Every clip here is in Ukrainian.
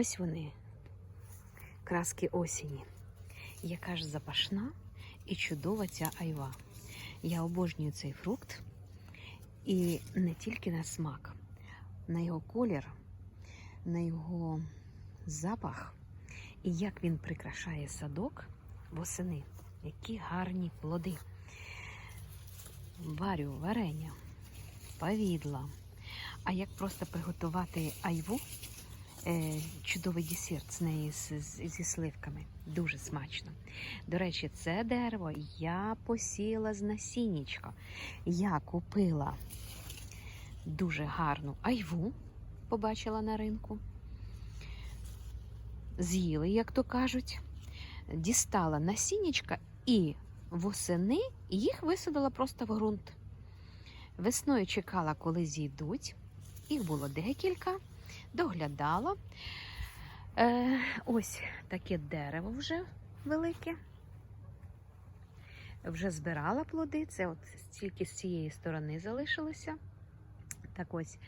Ось вони, краски осені. Яка ж запашна і чудова ця айва. Я обожнюю цей фрукт. І не тільки на смак, на його колір, на його запах і як він прикрашає садок восени. Які гарні плоди. Варю варення, повідла. А як просто приготувати айву, чудовий десерт з неї зі сливками. Дуже смачно. До речі, це дерево я посіяла з насіннячка. Я купила дуже гарну айву, побачила на ринку. З'їли, як то кажуть, дістала насіннячка і восени їх висадила просто в ґрунт. Весною чекала, коли зійдуть. Їх було декілька, доглядала. Е, ось таке дерево вже велике. Вже збирала плоди. Це от тільки з цієї сторони залишилося. Так ось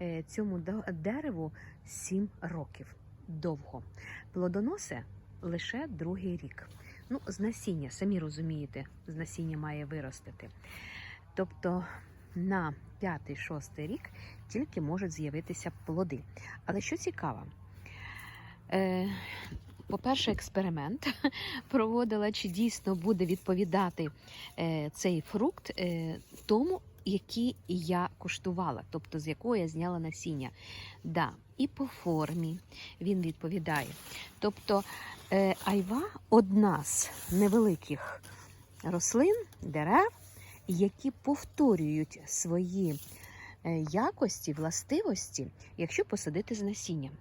е, цьому дереву 7 років. Довго. Плодоносе лише другий рік. Ну, з насіння, самі розумієте, з насіння має виростити. Тобто на 5-6 рік тільки можуть з'явитися плоди. Але що цікаво, е, по-перше, експеримент проводила, чи дійсно буде відповідати е, цей фрукт е, тому, який я куштувала, тобто з якого я зняла насіння. Да, і по формі він відповідає. Тобто айва одна з невеликих рослин, дерев, які повторюють свої е, якості, властивості, якщо посадити з насінням.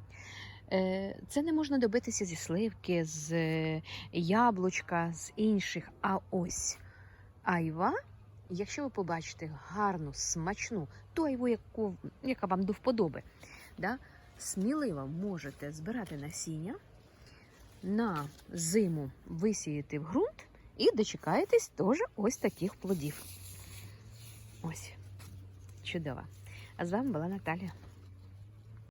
Е, Це не можна добитися зі сливки, з е, яблучка, з інших. А ось айва, якщо ви побачите гарну, смачну, ту айву, яку, яка вам до вподоби, да, сміливо можете збирати насіння, на зиму висіяти в ґрунт і дочекаєтесь теж ось таких плодів. Ось, чудово. А з вами була Наталя.